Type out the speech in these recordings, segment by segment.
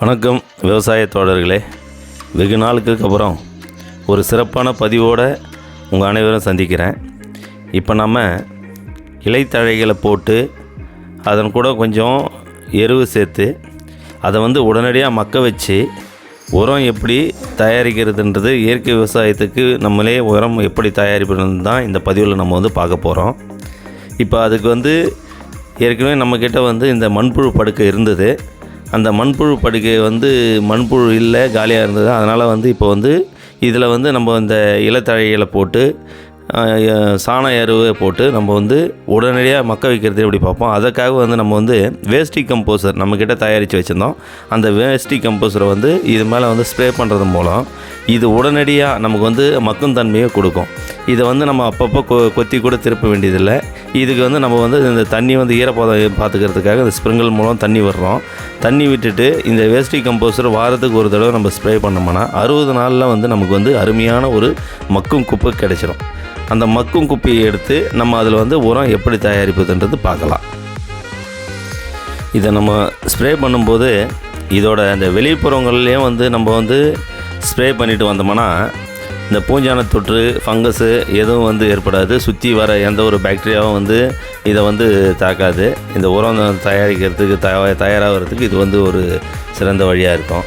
வணக்கம் விவசாய தோழர்களே. வெகு நாளுக்கு அப்புறம் ஒரு சிறப்பான பதிவோடு உங்கள் அனைவரும் சந்திக்கிறேன். இப்போ நம்ம இலைத்தழைகளை போட்டு அதன் கூட கொஞ்சம் எருவு சேர்த்து அதை வந்து உடனடியாக மக்க வச்சு உரம் எப்படி தயாரிக்கிறதுன்றது இயற்கை விவசாயத்துக்கு நம்மளே உரம் எப்படி தயாரிப்பதுன்னு தான் இந்த பதிவில் நம்ம வந்து பார்க்க போகிறோம் இப்போ அதுக்கு வந்து ஏற்கனவே நம்மக்கிட்ட வந்து இந்த மண்புழு படுக்கை இருந்தது. அந்த மண்புழு படுக்கை வந்து மண்புழு இல்லை காலியாக இருந்தது. அதனால் வந்து இப்போ வந்து இதில் வந்து நம்ம இந்த இலத்தழைகளை போட்டு சாண எருவை போட்டு நம்ம வந்து உடனடியாக மக்க வைக்கிறது எப்படி பார்ப்போம். அதற்காக வந்து நம்ம வந்து வேஸ்டி கம்போசர் நம்மக்கிட்ட தயாரித்து வச்சுருந்தோம். அந்த வேஸ்டி கம்போசரை வந்து இது மேலே வந்து ஸ்ப்ரே பண்ணுறது மூலம் இது உடனடியாக நமக்கு வந்து மக்கும் தன்மையை கொடுக்கும். இதை வந்து நம்ம அப்பப்போ கொ கொத்தி கூட திருப்ப வேண்டியதில்லை. இதுக்கு வந்து நம்ம வந்து இந்த தண்ணி வந்து ஈரப்பதம் பார்த்துக்கிறதுக்காக இந்த ஸ்ப்ரிங்கல் மூலம் தண்ணி விடுறோம். தண்ணி விட்டுட்டு இந்த வேஸ்டி கம்போஸ்டர் வாரத்துக்கு ஒரு தடவை நம்ம ஸ்ப்ரே பண்ணோம்னா அறுபது நாளில் வந்து நமக்கு வந்து அருமையான ஒரு மக்கும் குப்பை கிடைச்சிடும் அந்த மக்கும் குப்பையை எடுத்து நம்ம அதில் வந்து உரம் எப்படி தயாரிப்பதுன்றது பார்க்கலாம். இதை நம்ம ஸ்ப்ரே பண்ணும்போது இதோட அந்த வெளிப்புறங்கள்லேயும் வந்து நம்ம வந்து ஸ்ப்ரே பண்ணிட்டு வந்தோம்னா இந்த பூஞ்சான தொற்று ஃபங்கஸு எதுவும் வந்து ஏற்படாது. சுற்றி வர எந்த ஒரு பாக்டீரியாவும் வந்து இதை வந்து தாக்காது. இந்த உரம் தயாரிக்கிறதுக்கு தயா தயாராகிறதுக்கு இது வந்து ஒரு சிறந்த வழியாக இருக்கும்.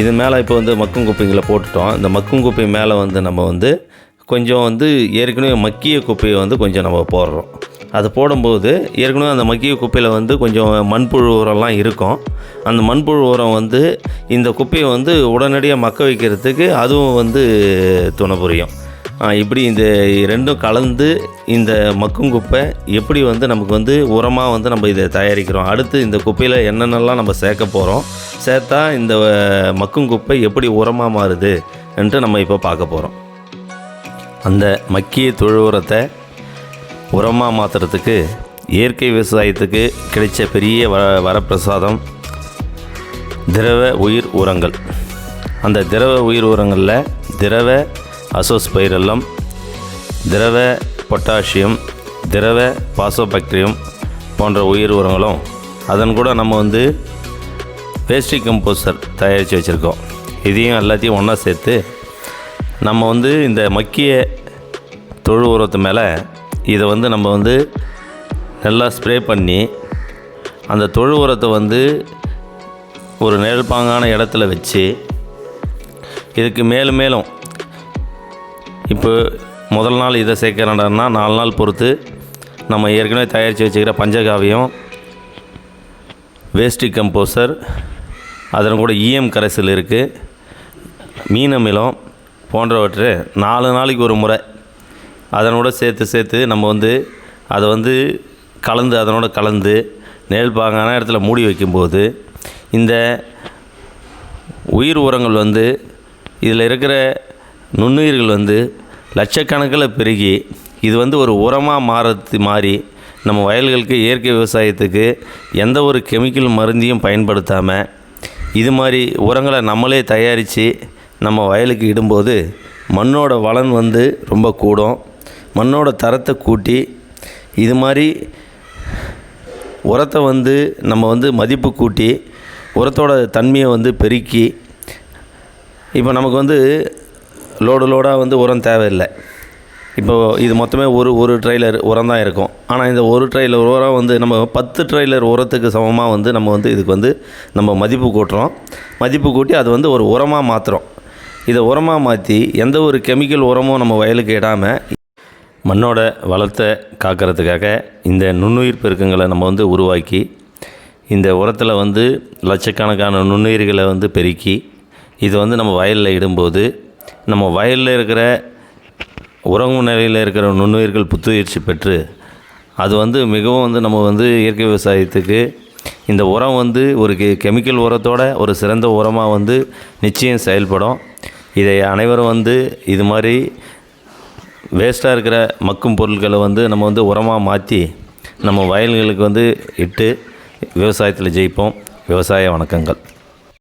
இது மேலே இப்போ வந்து மக்கும் குப்பைங்களை போட்டுட்டோம். இந்த மக்கும் குப்பை மேலே வந்து நம்ம வந்து கொஞ்சம் வந்து ஏற்கனவே மக்கிய குப்பையை வந்து கொஞ்சம் நம்ம போடுறோம். அது போடும்போது ஏற்கனவே அந்த மக்கிய குப்பையில் வந்து கொஞ்சம் மண்புழு உரம்லாம் இருக்கும். அந்த மண்புழு உரம் வந்து இந்த குப்பையை வந்து உடனடியாக மக்க வைக்கிறதுக்கு அதுவும் வந்து துணை புரியும். இப்படி இந்த ரெண்டும் கலந்து இந்த மக்கும் குப்பை எப்படி வந்து நமக்கு வந்து உரமாக வந்து நம்ம இதை தயாரிக்கிறோம். அடுத்து இந்த குப்பையில் என்னென்னலாம் நம்ம சேர்க்க போகிறோம் சேர்த்தா இந்த மக்கும் குப்பை எப்படி உரமாக மாறுது என்று நம்ம இப்போ பார்க்க போகிறோம் அந்த மக்கிய தொழு உரத்தை உரமாக மாற்றுறதுக்கு இயற்கை விவசாயத்துக்கு கிடைச்ச பெரிய வ வரப்பிரசாதம் திரவ உயிர் உரங்கள். அந்த திரவ உயிர் உரங்களில் திரவ அசோஸ்பைரல்லம் திரவ பொட்டாசியம் திரவ பாசோபாக்டீரியம் போன்ற உயிர் உரங்களும் அதன் கூட நம்ம வந்து வேஸ்டி கம்போஸ்டர் தயாரித்து வச்சுருக்கோம். இதையும் எல்லாத்தையும் ஒன்றா சேர்த்து நம்ம வந்து இந்த மக்கிய தொழு உரத்து மேலே இதை வந்து நம்ம வந்து நல்லா ஸ்ப்ரே பண்ணி அந்த தொழு உரத்தை வந்து ஒரு நிழல்பாங்கான இடத்துல வச்சு இதுக்கு மேலும் மேலும் இப்போ முதல் நாள் இதை சேர்க்கிறோம்னா நாலு நாள் பொறுத்து நம்ம ஏற்கனவே தயாரித்து வச்சுக்கிற பஞ்சகாவியம் வேஸ்டி கம்போசர் அதன் கூட ஈஎம் கரைசல் இருக்குது மீனமிலம் போன்றவற்றை நாலு நாளைக்கு ஒரு முறை அதனோட சேர்த்து சேர்த்து நம்ம வந்து அதை வந்து கலந்து அதனோட கலந்து நெல் பாங்கான இடத்துல மூடி வைக்கும்போது இந்த உயிர் உரங்கள் வந்து இதில் இருக்கிற நுண்ணுயிர்கள் வந்து லட்சக்கணக்கில் பெருகி இது வந்து ஒரு உரமாக மாறது மாறி நம்ம வயல்களுக்கு இயற்கை விவசாயத்துக்கு எந்த ஒரு கெமிக்கல் மருந்தையும் பயன்படுத்தாமல் இது மாதிரி உரங்களை நம்மளே தயாரித்து நம்ம வயலுக்கு இடும்போது மண்ணோட வளன் வந்து ரொம்ப கூடும். மண்ணோட தரத்தை கூட்டி இது மாதிரி உரத்தை வந்து நம்ம வந்து மதிப்பு கூட்டி உரத்தோட தன்மையை வந்து பெருக்கி இப்போ நமக்கு வந்து லோடு லோடாக வந்து உரம் தேவையில்லை. இப்போ இது மொத்தமே ஒரு ஒரு ட்ரெய்லர் உரம் தான் இருக்கும். ஆனால் இந்த ஒரு ட்ரெய்லர் உரம் வந்து நம்ம பத்து ட்ரெய்லர் உரத்துக்கு சமமாக வந்து நம்ம வந்து இதுக்கு வந்து நம்ம மதிப்பு கூட்டுறோம். மதிப்பு கூட்டி அது வந்து ஒரு உரமாக மாற்றுறோம் இதை உரமாக மாற்றி எந்த ஒரு கெமிக்கல் உரமும் நம்ம வயலுக்கு இடாமல் மண்ணோட வளத்தை காக்கிறதுக்காக இந்த நுண்ணுயிர் பெருக்கங்களை நம்ம வந்து உருவாக்கி இந்த உரத்தில் வந்து லட்சக்கணக்கான நுண்ணுயிர்களை வந்து பெருக்கி இது வந்து நம்ம வயலில் இடும்போது நம்ம வயலில் இருக்கிற உறங்கும் நிலையில் இருக்கிற நுண்ணுயிர்கள் புத்துயிர்ச்சி பெற்று அது வந்து மிகவும் வந்து நம்ம வந்து இயற்கை விவசாயத்துக்கு இந்த உரம் வந்து ஒரு கெ கெமிக்கல் உரத்தோட ஒரு சிறந்த உரமாக வந்து நிச்சயம் செயல்படும். இதை அனைவரும் வந்து இது மாதிரி வேஸ்ட்டாக இருக்கிற மக்கும் பொருட்களை வந்து நம்ம வந்து உரமாக மாற்றி நம்ம வயல்களுக்கு வந்து இட்டு விவசாயத்தில் ஜெயிப்போம். விவசாய வணக்கங்கள்.